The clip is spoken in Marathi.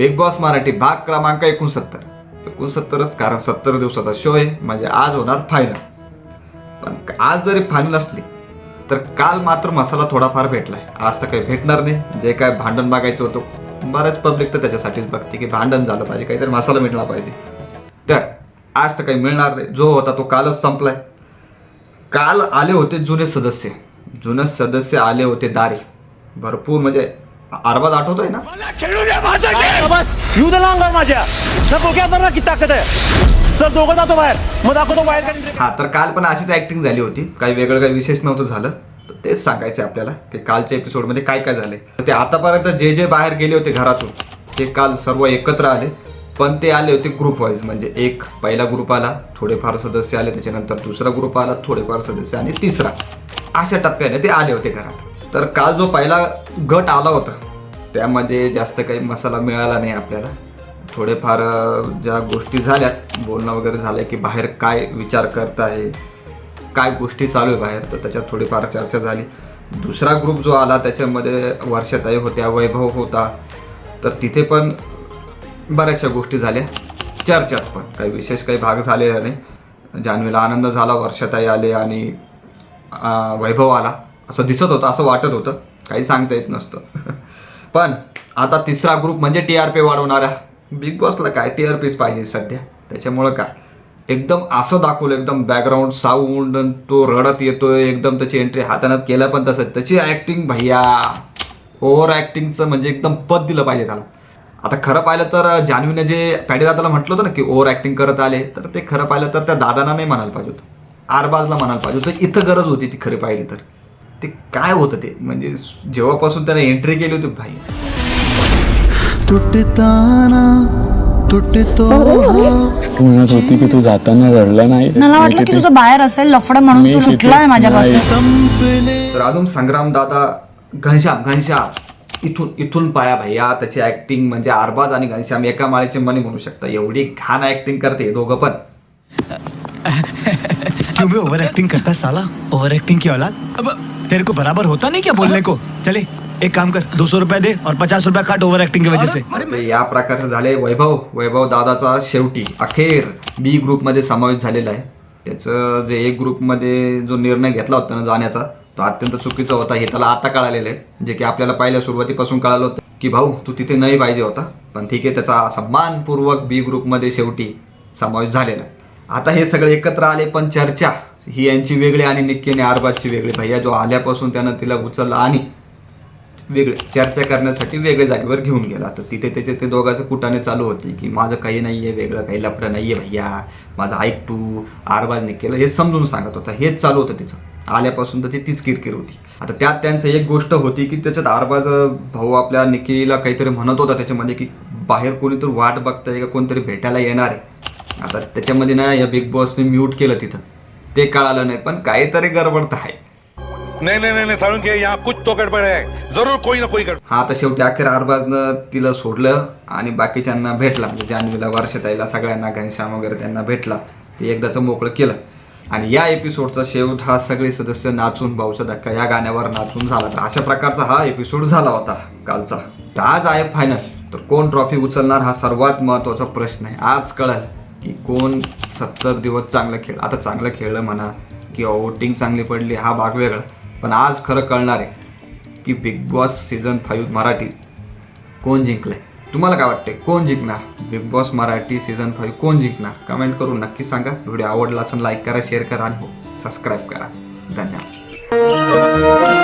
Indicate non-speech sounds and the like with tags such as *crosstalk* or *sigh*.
बिग बॉस मराठी भाग क्रमांक एकोणसत्तर. एकोणसत्तरच कारण सत्तर दिवसाचा शो आहे म्हणजे आज होणार फायनल पण आज जरी फायनल असली तर काल मात्र मसाला थोडाफार भेटलाय. आज तर काही भेटणार नाही. जे काय भांडण बघायचं होतं बऱ्याच पब्लिक तर त्याच्यासाठीच बघते की भांडण झालं पाहिजे काहीतरी मसाला मिळला पाहिजे. तर आज तर काही मिळणार नाही. जो होता तो कालच संपलाय. काल आले होते जुने सदस्य. जुने सदस्य आले होते दारी. भरपूर म्हणजे अरबाज आठवतोय ना? खेळू द्या माझा खेळ बस येऊ दे ना अंगावर माझ्या. तर किती ताकद आहे. चल दोघं जातो बाहेर. मग दाखवतो बाहेर हा तर काल पण अशीच ऍक्टिंग झाली होती. काही वेगळं काही विशेष नव्हतं झालं. तर तेच सांगायचं आहे आपल्याला की कालच्या एपिसोडमध्ये काय काय झाले तर ते आतापर्यंत जे जे बाहेर गेले होते घरातून ते काल सर्व एकत्र आले. पण ते आले होते ग्रुप वाईज म्हणजे एक पहिला ग्रुप आला थोडेफार सदस्य आले. त्याच्यानंतर दुसरा ग्रुप आला थोडेफार सदस्य आणि तिसरा. अशा टप्प्याने ते आले होते घरात. तर काल जो पहिला गट आला होता त्यामध्ये जास्त काही मसाला मिळाला नाही आपल्याला. थोडेफार ज्या गोष्टी झाल्यात बोलणं वगैरे झालं की बाहेर काय विचार करत आहे काय गोष्टी चालू आहे बाहेर तर त्याच्यात थोडीफार चर्चा झाली. दुसरा ग्रुप जो आला त्याच्यामध्ये वर्षाताई होत्या वैभव होता. तर तिथे पण बऱ्याचशा गोष्टी झाल्या. चर्चाच पण काही विशेष काही भाग झालेला नाही. जान्हवीला आनंद झाला वर्षाताई आले आणि वैभव आला. असं दिसत होतं असं वाटत होतं. काही सांगता येत नसतं. *laughs* पण आता तिसरा ग्रुप म्हणजे टी आर पी वाढवणाऱ्या बिग बॉसला काय टी आर पीच पाहिजे सध्या? त्याच्यामुळं काय? एकदम असं दाखवलं एकदम बॅकग्राऊंड साऊंड तो रडत येतोय एकदम त्याची एंट्री हातानात केलं पण तसं. त्याची ॲक्टिंग भैया. ओव्हर ॲक्टिंगचं म्हणजे एकदम पद दिलं पाहिजे त्याला. आता खरं पाहिलं तर जान्हवीने जे पॅडे दादाला म्हटलं होतं ना की ओव्हर ॲक्टिंग करत आले तर ते खरं पाहिलं तर त्या दादांना नाही म्हणायला पाहिजे होतं. आरबाजला म्हणायला पाहिजे होतं. इथं गरज होती ती खरी पाहिली तर. ते काय होतं ते? म्हणजे जेव्हापासून त्याने एंट्री केली होती भाई. तुटता ना तुटतो तू म्हणत होती की तू जाताना रडला नाही? मला वाटलं की तुझं बाहेर असेल लफड म्हणून तू सुटलाय माझ्यापासून. तर अजून संग्राम दादा घनश्याम घनश्याम इथून इथून पाया भैया त्याची ऍक्टिंग म्हणजे आरबाज आणि घनश्याम एका माळेचे मनी म्हणू शकता. एवढी घाण ऍक्टिंग करते हे दोघं पण. क्यों भी ओवर एक्टिंग करता है साला? ओवर एक्टिंग की औलाद अब तेरे को बराबर होता नहीं क्या बोलने को? चले एक काम कर दो सौ दे और पचास रुपया काट ओवर एक्टिंग की वजह से। ते या प्रकारचे झाले वैभव वैभव दादाचा शेवटी अखेर बी ग्रुपमध्ये समावेश झालेला आहे. त्याचं जे एक ग्रुपमध्ये जो निर्णय घेतला होता ना जाण्याचा तो अत्यंत चुकीचा होता हे त्याला आता कळालेलं आहे. जे की आपल्याला पहिल्या सुरुवातीपासून कळालं होतं की भाऊ तू तिथे नाही पाहिजे होता. पण ठीक आहे त्याचा सन्मानपूर्वक बी ग्रुपमध्ये शेवटी समावेश झालेला आहे. आता हे सगळे एकत्र आले पण चर्चा ही यांची वेगळी आणि निक्कीने आरबाजची वेगळी. भैया जो आल्यापासून त्यानं तिला उचलला आणि वेगळे चर्चा करण्यासाठी वेगळ्या जागेवर घेऊन गेला. तर तिथे त्याचे ते दोघांचं कुटाने चालू होते की माझं काही नाही आहे वेगळं काही लफडं नाही आहे भैया. माझं ऐक तू आरबाज केलं हे समजून सांगत होता. हेच चालू होतं तिचं. आल्यापासून तर ती तीच किरकिर होती. आता त्यात त्यांचं एक गोष्ट होती की त्याच्यात आरबाज भाऊ आपल्या निकेला काहीतरी म्हणत होता त्याच्यामध्ये की बाहेर कोणीतरी वाट बघताय का कोणतरी भेटायला येणार आहे. आता त्याच्यामध्ये ना या बिग बॉसने म्यूट केलं तिथं. ते कळालं नाही पण काहीतरी गडबड तर आहे. नहीं नहीं नहीं, सारुण के यहाँ कुछ तो गड़बड़ है जरूर कोई ना कोई गड़बड़. हा आता शेवटी अखेर अरबाजनं तिला सोडलं आणि बाकीच्यांना भेटला. म्हणजे जान्हवीला वर्षताईला सगळ्यांना घनश्याम वगैरे त्यांना भेटला. ते एकदाचं मोकळं केलं. आणि या एपिसोडचा शेवट हा सगळे सदस्य नाचून भाऊचा धक्का या गाण्यावर नाचून झाला. तर अशा प्रकारचा हा एपिसोड झाला होता कालचा. तर आज आहे फायनल तर कोण ट्रॉफी उचलणार हा सर्वात महत्त्वाचा प्रश्न आहे. आज कळेल. की कोण सत्तर दिवस चांगलं खेळ आता चांगलं खेळलं म्हणा किंवा वोटिंग चांगली पडली हा भाग वेगळा. पण आज खरं कळणार आहे की Bigg Boss season five Marathi कोण जिंकलंय? तुम्हाला काय वाटते कोण जिंकणार? Bigg Boss Marathi season five कोण जिंकणार? कमेंट करून नक्की सांगा. व्हिडिओ आवडला असेल लाईक करा शेअर करा आणि हो सबस्क्राईब करा. धन्यवाद.